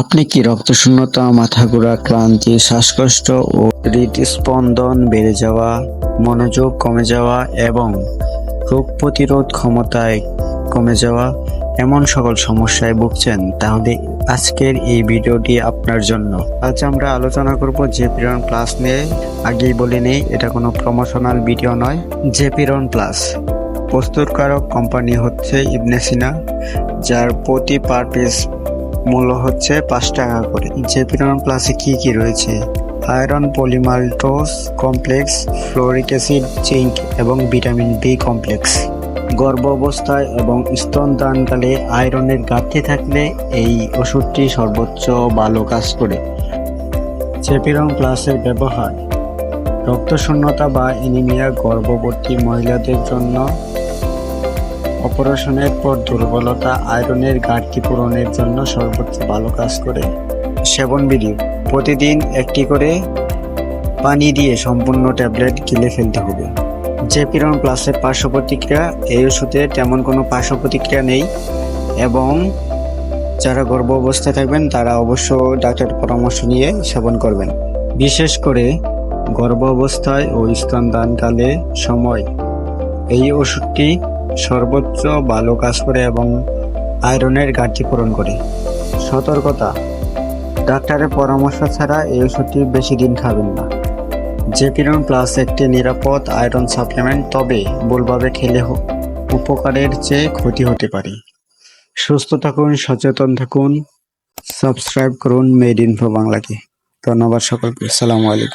আপনি কি রক্তশূন্যতা মাথা ঘোরা ক্লান্তি, শ্বাসকষ্ট ও হৃদস্পন্দন বেড়ে যাওয়া, মনোযোগ কমে যাওয়া এবং রোগ প্রতিরোধ ক্ষমতায় কমে যাওয়া এমন সকল সমস্যায় ভুগছেন, তাহলে আজকের এই ভিডিওটি আপনার জন্য। আজ আমরা আলোচনা করব জেপিরন প্লাস নিয়ে। আগেই বলে নেই, এটা কোনো প্রমোশনাল ভিডিও নয়। জেপিরন প্লাস প্রস্তুতকারক কোম্পানি হচ্ছে ইবনেসিনা, যার প্রতি পার পিস মূল্য হচ্ছে পাঁচ টাকা করে। জেপিরন প্লাসে কি কি রয়েছে? Iron polymaltose complex, folic acid zinc এবং ভিটামিন বি কমপ্লেক্স। গর্ভ অবস্থায় এবং স্তনদানকালে আয়রনের ঘাটতি থাকলে এই ওষুধটি সর্বোচ্চ ভালো কাজ করে। জেপিরন প্লাসের ব্যবহার, রক্তশূন্যতা বা এনিমিয়া গর্ভবতী মহিলাদের জন্য অপারেশনের পর দুর্বলতা আয়রনের ঘাটতি পূরণের জন্য সর্বোচ্চ ভালো কাজ করে। সেবন বিধি, প্রতিদিন একটি করে পানি দিয়ে সম্পূর্ণ ট্যাবলেট গিলে ফেলতে হবে। জেপিরন প্লাসের পার্শ্ব প্রতিক্রিয়া এই ওষুধে তেমন কোনো পার্শ্ব প্রতিক্রিয়া নেই এবং যারা গর্ভ অবস্থায় থাকবেন, তারা অবশ্য ডাক্তারের পরামর্শ নিয়ে সেবন করবেন। বিশেষ করে গর্ভ অবস্থায় ও স্তনদানকালে সময়। এই ওষুধটি সর্বোচ্চ ভালো কাজ করে এবং আয়রনের ঘাটতি পূরণ করে। সতর্কতা। ডাক্তারের পরামর্শ ছাড়া এই ওষুধটি বেশি দিন খাবেন না। জেপিরন প্লাস একটি নিরাপদ আয়রন সাপ্লিমেন্ট তবে ভুলভাবে খেলে উপকারের চেয়ে ক্ষতি হতে পারে। সুস্থ থাকুন, সচেতন থাকুন। সাবস্ক্রাইব করুন মেড ইনফো বাংলাকে। ধন্যবাদ সকলকে। আসসালামু আলাইকুম।